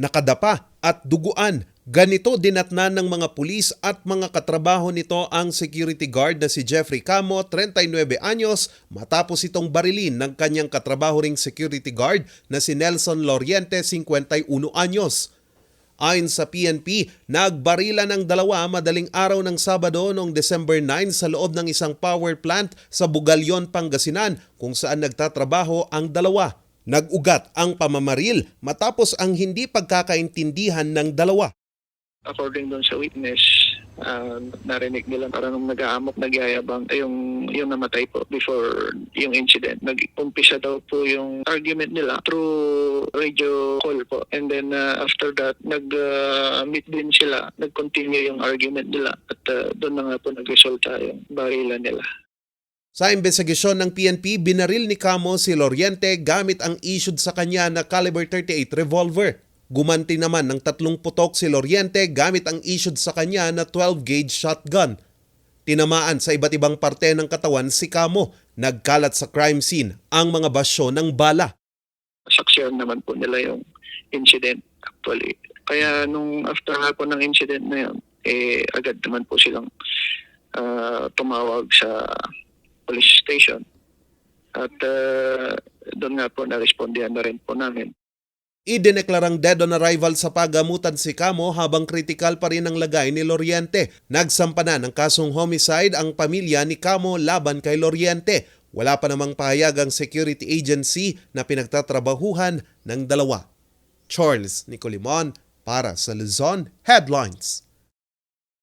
nakadapa at duguan. Ganito dinatnan ng mga pulis at mga katrabaho nito ang security guard na si Jeffrey Camo, 39 anyos, matapos itong barilin ng kanyang katrabaho ring security guard na si Nelson Loriente, 51 anyos. Ayon sa PNP, nagbarila ng dalawa madaling araw ng Sabado noong December 9 sa loob ng isang power plant sa Bugalyon, Pangasinan kung saan nagtatrabaho ang dalawa. Nag-ugat ang pamamaril matapos ang hindi pagkakaintindihan ng dalawa. according doon sa witness, ah, narinig nila parang nag-aamok, nagyayabang ay yung, yung namatay po before yung incident. Nag-umpisa daw po yung argument nila through radio call po. And then ah, after that, nag-meet din sila, nag-continue yung argument nila at ah, doon na nga po nag-resulta yung barila nila. Sa investigasyon ng PNP, binaril ni Camo si Loriente gamit ang issued sa kanya na caliber 38 revolver. Gumanti naman ng tatlong putok si Loriente gamit ang issued sa kanya na 12-gauge shotgun. Tinamaan sa iba't ibang parte ng katawan si Camo. Nagkalat sa crime scene ang mga basyo ng bala. saksiyan naman po nila yung incident actually. Kaya nung after po ng incident na yun, eh agad naman po silang ah, tumawag sa police station. At ah, doon nga po na-respondihan na rin po namin. Idineklarang dead on arrival sa pagamutan si Camo habang kritikal pa rin ang lagay ni Loriente. Nagsampa na ng kasong homicide ang pamilya ni Camo laban kay Loriente. Wala pa namang pahayag ang security agency na pinagtatrabahuhan ng dalawa. Charles Nicolimon para sa Luzon Headlines.